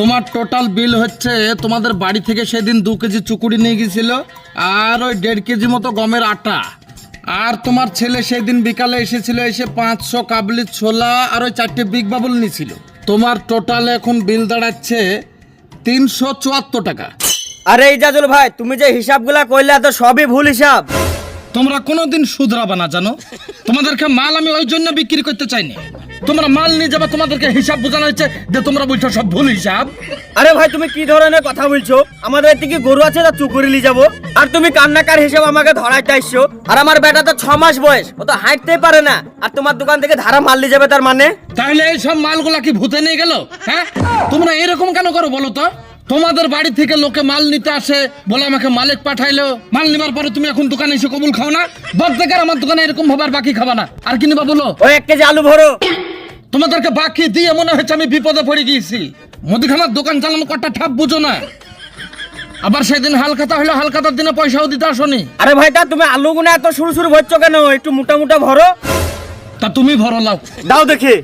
তোমার total bill হচ্ছে তোমাদের বাড়ি থেকে সেদিন দু কেজি চুকুড়ি নিয়ে গেছিল আর ওই দেড় কেজি মতো গমের আটা। আর তোমার ছেলে সেদিন বিকালে এসেছিল এসে পাঁচশো কাবলি ছোলা আর ওই চারটে বিগ বাবুল নিয়েছিল। তোমার টোটাল এখন বিল দাঁড়াচ্ছে তিনশো চুয়াত্তর টাকা। আরে ইজাজুল ভাই তুমি যে হিসাবগুলা কইলে তো সবই ভুল হিসাব। তোমরা কোনোদিন শুধরাবা না জানো। তোমাদেরকে মাল আমি ওই জন্য বিক্রি করতে চাইনি। তোমরা মাল নিয়ে যাবে তোমাদেরকে হিসাব বোঝানো হচ্ছে যে তোমরা বলছো সব ভুল হিসাব। আরে ভাই তুমি কি ধরনের কথা বলছো? আমাদের এদিকে গরু আছে তা চুকুরি নিয়ে যাব? আর তুমি কান্নাকার হিসেবে আমাকে ধরাই চাইছো? আর আমার বেটা তো ছ মাস বয়স ও তো হাঁটতেই পারে না। আর তোমার দোকান থেকে ধারা মাল নিয়ে যাবে তার মানে? তাহলে এই সব মালগুলা কি ভূতে নিয়ে গেল? হ্যাঁ? তোমরা এরকম কেন করো বলো তো? তোমাদের বাড়ি থেকে লোকে মাল নিতে আসে বলে আমাকে মালিক পাঠাইলো। মাল নেবার পরে তুমি এখন দোকানে এসে কবুল খাও না? বর্ধকের আমার দোকানে এরকম ভাবার বাকি খাবা না। আর কি নিবা বলো? ওই এক কেজি আলু ভরো। তোমাদেরকে বাকি দিয়ে মনে হচ্ছে আমি বিপদে পড়ে গিয়েছি। মুদিখানার দোকান চালানো কটা ঠাপ বুঝো না। আবার সেদিন হালখাতা হলো হালকাতার দিনে পয়সাও দিতে আসনি। আরে ভাইটা তুমি আলু গুনা এত শুরু শুরু ভরছো কেন? একটু মোটা মোটা ভরো। তা তুমি ভরো লাও দাও দেখি।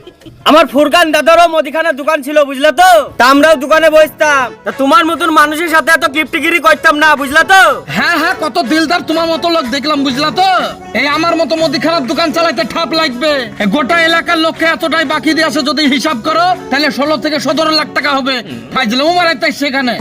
আমার ফুরকান দাদারও মুদিখানার দোকান ছিল বুঝলা তো? তা আমরাও দোকানে বসতাম। তা তোমার মতন মানুষের সাথে এত কিপটিগিরি করতাম না বুঝলা তো? হ্যাঁ হ্যাঁ কত দিলদার তোমার মতো লোক দেখলাম বুঝলা তো? এই আমার মতো মুদিখানার দোকান চালাইতে ঠাপ লাগবে। গোটা এলাকার লোককে এতটাই বাকি দিয়ে আসে যদি হিসাব করো তাহলে ষোলো থেকে সতেরো লাখ টাকা হবে। ফাইজলে উমার তাই সেখানে।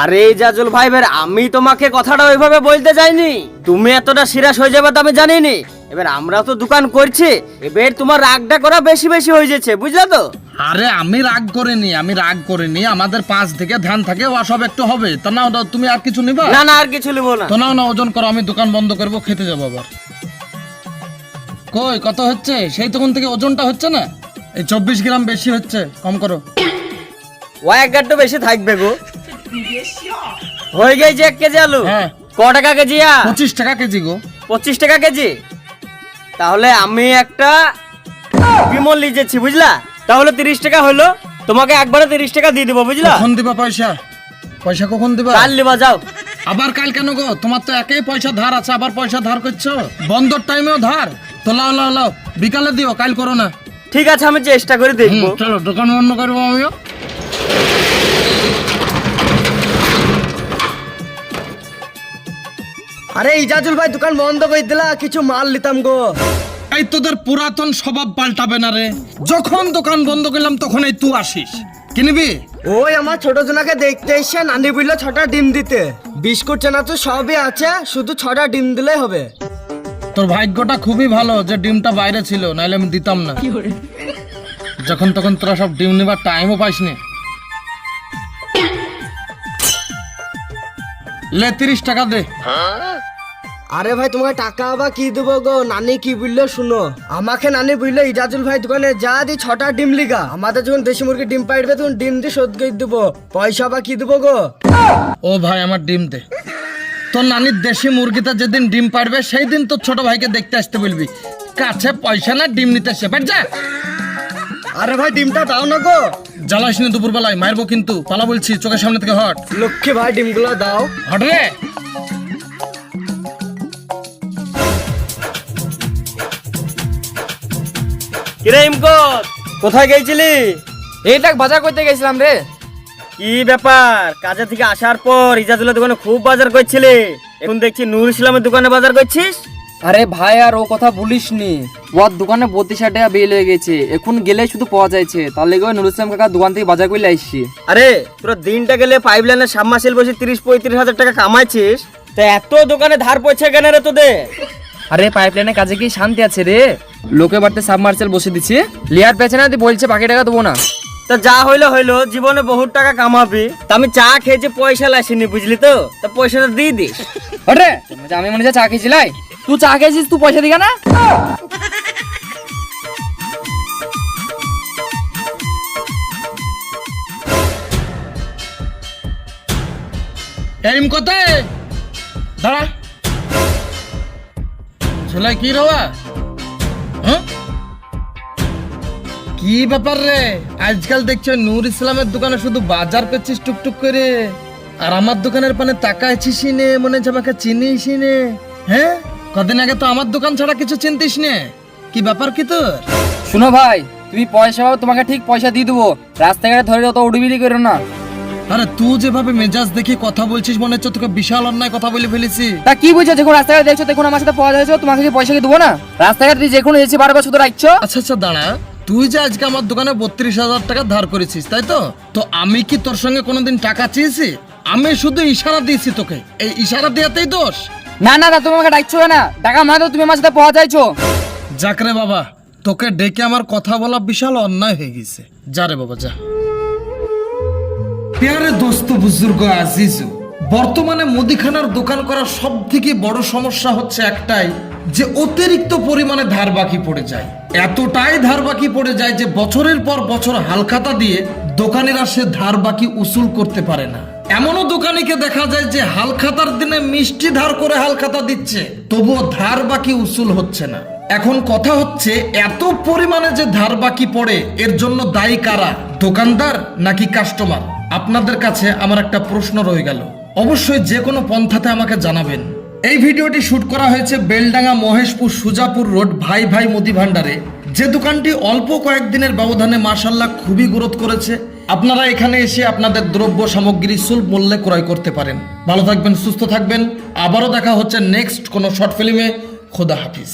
আরে জাজুল ভাই ভাই আমি তোমাকে কথাটা ওইভাবে বলতে চাইনি তুমি এতটা সিরাস হয়ে যাবে তো আমি জানিনি। এবার আমরা তো দোকান করছি এবার তোমার রাগটা করা বেশি বেশি হয়ে যাচ্ছে বুঝলা তো? আরে আমি রাগ করিনি আমি রাগ করিনি। আমাদের পাঁচ থেকে ধ্যান থাকে ও সব একটু হবে। তা না তুমি আর কিছু নিবা? না না আর কিছু নেব না। তো নাও না ওজন করো আমি দোকান বন্ধ করব খেতে যাব আবার। কই কত হচ্ছে? সেই তখন থেকে ওজনটা হচ্ছে না? এই চব্বিশ গ্রাম বেশি হচ্ছে কম করো। ও এক গাড্ডো বেশি থাকবে গো। হয়ে গেছে এক কেজি আলু? হ্যাঁ। ক টাকা কেজি? পঁচিশ টাকা কেজি গো। পঁচিশ টাকা কেজি? তাহলে আমি একটা বিমল লিজেছি বুঝলা? তাহলে তিরিশ টাকা হলো। তোমাকে একবারে তিরিশ টাকা দিয়ে দেবো বুঝলা? কখন দিবা পয়সা? পয়সা কখন দিবা? কাল লিবা যাও। আবার কাল কেন গো? তোমার তো একই পয়সা ধার আছে আবার পয়সা ধার করছ? বন্ধর টাইমেও ধার। তো লাও লাও লাও বিকালে দিও কাল করো না। ঠিক আছে আমি চেষ্টা করে হুম, দেখব। চলো দোকান বন্ধ করব আমিও। আরে ইজাজুল ভাই দোকান বন্ধ করে দিলা কিছু মাল নিতাম গো। এই তোদের পুরাতন স্বভাব পাল্টাবে না রে। যখন দোকান বন্ধ করলাম তখন এই তুই আসিস। কিনবি ওই আমার ছোট জনাকে দেখতে এসে নানি বলল ছটা ডিম দিতে। বিস্কুট চানা তো সবই আছে শুধু ছটা ডিম দিলেই হবে। তোর ভাগ্যটা খুবই ভালো যে ডিমটা বাইরে ছিল নাহলে আমি দিতাম না। যখন তখন তোরা সব ডিম নেবার টাইমও পাইস নি লে তিরিশ টাকা দে। আরে ভাই তোমাকে টাকা আবার কি দেবো গো? নানি কি বলল শুনো? আমাকে নানি বলল ইজাজুল ভাই দোকানে যা দি ছটা ডিম লিগা। আমাদের যখন দেশি মুরগি ডিম পাইবে তখন ডিম দিয়ে শোধ করে দেবো। পয়সা বা কি দেবো গো? ও ভাই আমার ডিম দে। তোর নানির দেশি মুরগিটা যেদিন ডিম পারবে সেই দিন তোর ছোট ভাইকে দেখতে আসতে বলবি। কাছে পয়সা না ডিম নিতে আসছে বাট যা। আরে ভাই ডিমটা দাও না গো। জ্বালাস নি দুপুর বেলায় মারবো কিন্তু। পালা বলছি চোখের সামনে থেকে হট। লক্ষ্মী ভাই ডিমগুলো দাও। হট রে। কিরে। ইমকত কোথায় গেছিলি? এইটা বাজার করতে গেছিলাম রে। কি ব্যাপার? কাজে থেকে আসার পর ইজাজুলের দোকানে খুব বাজার করছিলি। এখন দেখছি নূর ইসলামের দোকানে বাজার করছিস? আরে ভাই আর ও কথা বলিস নি ওর দোকানে বত্রিশ হাজার টাকা বিল হয়ে গেছে। এখন গেলে শুধু পাওয়া যাচ্ছে। তার লেগে নুরুল ইসলাম কাকা দোকান থেকে বাজার করে আসছি। আরে তোরা দিনটা গেলে পাইপ লাইনের সাবমার্সেল বসে তিরিশ পঁয়ত্রিশ হাজার টাকা কামাইছিস? তা এত দোকানে ধার পড়ছে কেন রে তোদের? আরে পাইপ লাইনের কাজে কি শান্তি আছে রে? লোকে বাড়িতে সাবমার্সেল বসে দিচ্ছে। লিয়ার পেছে না তুই বলছে বাকি টাকা দেবো না। তা যা হইল হইল জীবনে বহুত টাকা কামাবি। তা আমি চা খেয়েছি পয়সা লাসিনি বুঝলি তো? তা পয়সাটা দিয়ে দিস। ওরে আমি মনে হচ্ছে চা খেয়েছিলাই তুই চা খেয়েছিস তুই পয়সা দিগা না? টাইম কোথায় দাঁড়া। ছেলে কি রবা হ্যাঁ? কি ব্যাপার রে? আজকাল দেখছ নূর ইসলামের দোকানে শুধু বাজার করছিস টুকটুক করে। আর আমার দোকানের পানে তাকাইছিস নে, মনে হচ্ছে আমাকে চিনিস নে। হ্যাঁ? কদিন আগে তো আমার দোকান ছাড়া কিছু চিনতিস নে। কি ব্যাপার কি তোর? শুনো ভাই, তুমি পয়সা পাবো তোমাকে ঠিক পয়সা দিয়ে দেবো। রাস্তাঘাটে ধরে অত উড়বিড়ি করো না। আরে তুই যেভাবে মেজাজ দেখে কথা বলছিস মনে হচ্ছে তোকে বিশাল অন্যায় কথা বলে ফেলেছি। তা কি বুঝছ? যখন রাস্তাঘাটে দেখছ দেখুন আমার সাথে পাওয়া যাচ্ছে তোমাকে কি পয়সা কি দেবো না? রাস্তাঘাটে দিয়ে যে কোনো এসে বারবার শুধু রাখছো? আচ্ছা আচ্ছা দাঁড়া। তুই যে আজকে আমার দোকানে বত্রিশ হাজার টাকা ধার করেছিস তাই তো? তো আমি কি তোর সঙ্গে কোনোদিন টাকা চেয়েছি? আমি শুধু ইশারা দিয়েছি তোকে। এই ইশারা দেওয়াতেই দোষ? না না না তুমি আমাকে ডাকছো না টাকা মানে তুমি আমার সাথে পাওয়া যাইছো যাক রে বাবা তোকে ডেকে আমার কথা বলা বিশাল অন্যায় হয়ে গেছে। যা রে বাবা যা। প্যারে দোস্ত বুজুর্গ আজিজু, বর্তমানে মুদিখানার দোকান করার সব থেকে বড় সমস্যা হচ্ছে একটাই যে অতিরিক্ত পরিমাণে ধার বাকি পড়ে যায়। এতটাই ধার বাকি পড়ে যায় যে বছরের পর বছর হালখাতা দিয়ে দোকানিরা সে ধার বাকি উসুল করতে পারে না। এমনও দোকানিকে দেখা যায় যে হালখাতার দিনে মিষ্টি ধার করে হালখাতা দিচ্ছে, তবুও ধার বাকি উসুল হচ্ছে না। এখন কথা হচ্ছে, এত পরিমাণে যে ধার বাকি পড়ে, এর জন্য দায়ী কারা? দোকানদার নাকি কাস্টমার? আপনাদের কাছে আমার একটা প্রশ্ন রয়ে গেল। অবশ্যই যে কোনো পন্থাতে আমাকে জানাবেন। এই ভিডিওটি শুট করা হয়েছে বেলডাঙ্গা, মহেশপুর, সুজাপুর রোড, ভাই ভাই মুদি ভান্ডারে যে দোকানটি অল্প কয়েকদিনের ব্যবধানে মার্শাল্লাহ খুবই গ্রোথ করেছে, আপনারা এখানে এসে আপনাদের দ্রব্য, সামগ্রী, সুলভ মূল্যে ক্রয় করতে পারেন। ভালো থাকবেন, সুস্থ থাকবেন। আবারও দেখা হচ্ছে নেক্সট কোনো শর্ট ফিল্মে খোদা হাফিজ।